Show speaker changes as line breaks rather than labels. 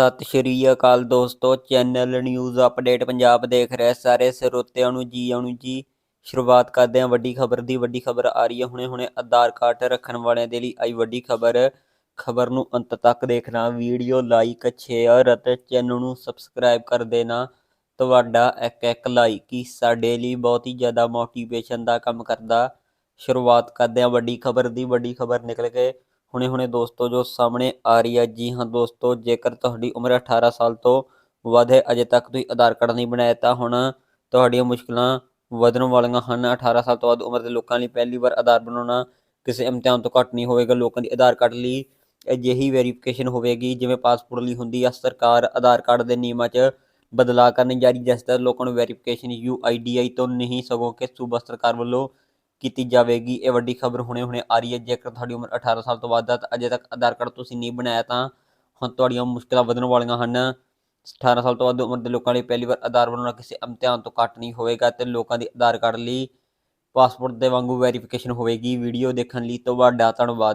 ਸਤਿ ਸ਼੍ਰੀ ਅਕਾਲ ਦੋਸਤੋ, channel news update Punjab ਦੇਖ ਰਹੇ ਸਾਰੇ ਸਰੋਤਿਆਂ ਨੂੰ ਜੀ ਆਉਣ ਜੀ। ਸ਼ੁਰੂਆਤ ਕਰਦੇ ਹਾਂ ਵੱਡੀ ਖਬਰ ਦੀ, ਵੱਡੀ ਖਬਰ ਆ ਰਹੀ ਹੈ। ਹੁਣੇ ਹੁਣੇ ਆਧਾਰ ਕਾਰਡ ਰੱਖਣ ਵਾਲਿਆਂ ਦੇ ਲਈ ਆਈ ਵੱਡੀ ਖਬਰ। ਖਬਰ ਨੂੰ ਅੰਤ ਤੱਕ ਦੇਖਣਾ, ਵੀਡੀਓ ਲਾਈਕ ਸ਼ੇਅਰ ਅਤੇ ਚੈਨਲ ਨੂੰ ਸਬਸਕ੍ਰਾਈਬ ਕਰ ਦੇਣਾ। ਤੁਹਾਡਾ ਇੱਕ ਇੱਕ ਲਾਈਕ ਹੀ ਸਾਡੇ ਲਈ ਬਹੁਤ ਹੀ ਜ਼ਿਆਦਾ ਮੋਟੀਵੇਸ਼ਨ ਦਾ ਕੰਮ ਕਰਦਾ। ਸ਼ੁਰੂਆਤ ਕਰਦੇ ਹਾਂ ਵੱਡੀ ਖਬਰ ਦੀ, ਵੱਡੀ ਖਬਰ ਨਿਕਲ ਕੇ ਹੁਣੇ ਹੁਣੇ ਦੋਸਤੋ, ਜੋ ਸਾਹਮਣੇ ਆ ਰਹੀ ਹੈ, ਜੀ ਹਾਂ ਦੋਸਤੋ, ਜੇਕਰ ਤੁਹਾਡੀ ਉਮਰ 18 ਸਾਲ ਤੋਂ ਵੱਧ ਹੈ, ਅਜੇ ਤੱਕ ਤੁਸੀਂ ਆਧਾਰ ਕਾਰਡ ਨਹੀਂ ਬਣਾਇਆ, ਤਾਂ ਹੁਣ ਤੁਹਾਡੀਆਂ ਮੁਸ਼ਕਲਾਂ ਵਧਣ ਵਾਲੀਆਂ ਹਨ। 18 ਸਾਲ ਤੋਂ ਵੱਧ ਉਮਰ ਦੇ ਲੋਕਾਂ ਲਈ ਪਹਿਲੀ ਵਾਰ ਆਧਾਰ ਬਣਾਉਣਾ ਕਿਸੇ ਇਮਤਿਹਾਨ ਤੋਂ ਘੱਟ ਨਹੀਂ ਹੋਵੇਗਾ। ਲੋਕਾਂ ਦੀ ਆਧਾਰ ਕਾਰਡ ਲਈ ਅਜਿਹੀ ਵੈਰੀਫਿਕੇਸ਼ਨ ਹੋਵੇਗੀ, ਜਿਵੇਂ ਪਾਸਪੋਰਟ ਲਈ ਹੁੰਦੀ ਹੈ ਸਰਕਾਰ ਆਧਾਰ ਕਾਰਡ ਦੇ ਨਿਯਮਾਂ 'ਚ ਬਦਲਾਅ ਕਰਨ ਜਾਰੀ, ਜਿਸ ਤਰ੍ਹਾਂ ਲੋਕਾਂ ਨੂੰ ਵੈਰੀਫਿਕੇਸ਼ਨ ਯੂਆਈਡੀਆਈ ਤੋਂ ਨਹੀਂ ਸਗੋਂ ਕਿ ਸੂਬਾ ਸਰਕਾਰ ਵੱਲੋਂ ਕੀਤੀ ਜਾਵੇਗੀ। ਇਹ ਵੱਡੀ ਖਬਰ ਹੁਣੇ ਹੁਣੇ ਆ ਰਹੀ ਹੈ। ਜੇਕਰ ਤੁਹਾਡੀ ਉਮਰ 18 ਸਾਲ ਤੋਂ ਵੱਧ ਹੈ ਤਾਂ ਅਜੇ ਤੱਕ ਆਧਾਰ ਕਾਰਡ ਤੁਸੀਂ ਨਹੀਂ ਬਣਾਇਆ ਤਾਂ ਹੁਣ ਤੁਹਾਡੀਆਂ ਮੁਸ਼ਕਲਾਂ ਵਧਣ ਵਾਲੀਆਂ ਹਨ। 18 ਸਾਲ ਤੋਂ ਵੱਧ ਉਮਰ ਦੇ ਲੋਕਾਂ ਲਈ ਪਹਿਲੀ ਵਾਰ ਆਧਾਰ ਬਣਾਉਣਾ ਕਿਸੇ ਇਮਤਿਹਾਨ ਤੋਂ ਘੱਟ ਨਹੀਂ ਹੋਵੇਗਾ ਤੇ ਲੋਕਾਂ ਦੀ ਆਧਾਰ ਕਾਰਡ ਲਈ ਪਾਸਪੋਰਟ ਦੇ ਵਾਂਗੂ ਵੈਰੀਫਿਕੇਸ਼ਨ ਹੋਵੇਗੀ। ਵੀਡੀਓ ਦੇਖਣ ਲਈ ਤੁਹਾਡਾ ਧੰਨਵਾਦ